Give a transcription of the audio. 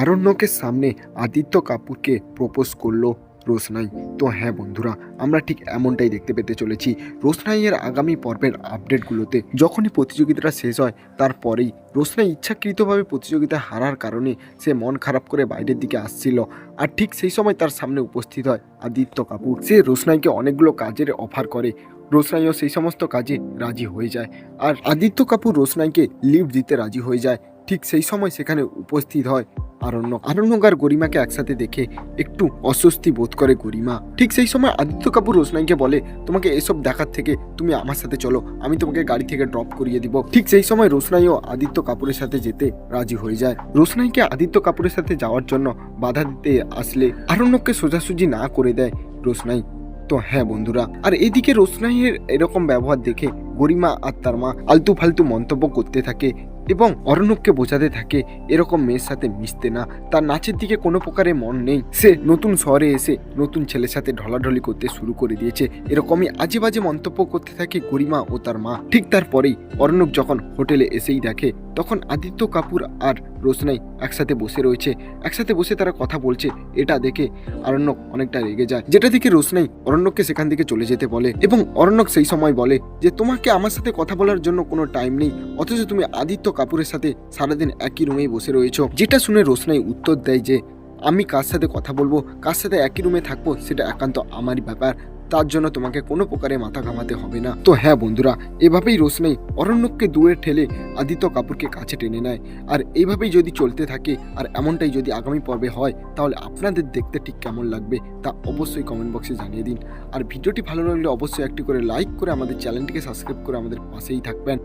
আরণ্যকের সামনে আদিত্য কাপুরকে প্রপোজ করল রোশনাই। তো হ্যাঁ বন্ধুরা, আমরা ঠিক এমনটাই দেখতে পেতে চলেছি। রোশনাইয়ের আগামী পর্বের আপডেটগুলোতে যখনই প্রতিযোগিতাটা শেষ হয়, তারপরেই রোশনাই ইচ্ছাকৃতভাবে প্রতিযোগিতা হারার কারণে সে মন খারাপ করে বাইরের দিকে আসছিল। আর ঠিক সেই সময় তার সামনে উপস্থিত হয় আদিত্য কাপুর। সে রোশনাইকে অনেকগুলো কাজের অফার করে। রোশনাইও সেই সমস্ত কাজে রাজি হয়ে যায়। আর আদিত্য কাপুর রোশনাইকে লিফট দিতে রাজি হয়ে যায়। ঠিক সেই সময় সেখানে উপস্থিত হয় আরণ্যক আরণ্যক আর গরিমাকে একসাথে দেখে একটু অস্বস্তি বোধ করে গরিমা। ঠিক সেই সময় আদিত্য কাপুর রোশনাইকে বলে, তোমাকে এসব দেখার থেকে তুমি আমার সাথে চলো, আমি তোমাকে গাড়ি থেকে ড্রপ করিয়ে দিব। ঠিক সেই সময় রোশনাইও আদিত্য কাপুরের সাথে যেতে রাজি হয়ে যায়। রোশনাইকে আদিত্য কাপুরের সাথে যাওয়ার জন্য বাধা দিতে আসলে আরণ্যককে সোজাসুজি না করে দেয় রোশনাই। তো হ্যাঁ বন্ধুরা, আর এদিকে রোশনাইয়ের এরকম ব্যবহার দেখে গরিমা আর তার মা আলতু ফালতু মন্তব্য করতে থাকে। এবং অরণ্যককে বোঝাতে থাকে, এরকম মেয়ের সাথে মিশতে না। তার নাচের দিকে কোনো প্রকারে মন নেই। সে নতুন শহরে এসে নতুন ছেলের সাথে ঢলাঢলি করতে শুরু করে দিয়েছে। এরকমই আজে বাজে মন্তব্য করতে থাকে গরিমা ও তার মা। ঠিক তারপরেই অরণ্যক যখন হোটেলে এসেই দেখে তখন আদিত্য, কাপুর আর রোশনাই একসাথে বসে রয়েছে। একসাথে বসে তারা কথা বলছে, এটা দেখে অরণ্যক অনেকটা রেগে যায়। যেটা দেখে রোশনাই অরণ্যককে সেখান থেকে চলে যেতে বলে এবং অরণ্যক সেই সময় বলে যে, তোমাকে আমার সাথে কথা বলার জন্য কোনো টাইম নেই, অথচ তুমি আদিত্য, কাপুরের সাথে সারাদিন একই রুমেই বসে রয়েছো। যেটা শুনে রোশনাই উত্তর দেয় যে, আমি কার সাথে কথা বলব? কার সাথে একই রুমে থাকব? সেটা একান্ত আমারই ব্যাপার। তার জন্য তোমাকে কোনো প্রকারে মাথা ঘামাতে হবে না। তো হ্যাঁ বন্ধুরা, এভাবেই রোশনাই অরণ্যককে দূরে ঠেলে আদিত্য কাপুরকে কাছে টেনে নেয়। আর এইভাবেই যদি চলতে থাকে, আর এমনটাই যদি আগামী পর্বে হয়, তাহলে আপনাদের দেখতে ঠিক কেমন লাগবে তা অবশ্যই কমেন্ট বক্সে জানিয়ে দিন। আর ভিডিওটি ভালো লাগলে অবশ্যই একটি করে লাইক করে আমাদের চ্যানেলটিকে সাবস্ক্রাইব করে আমাদের পাশেই থাকবেন।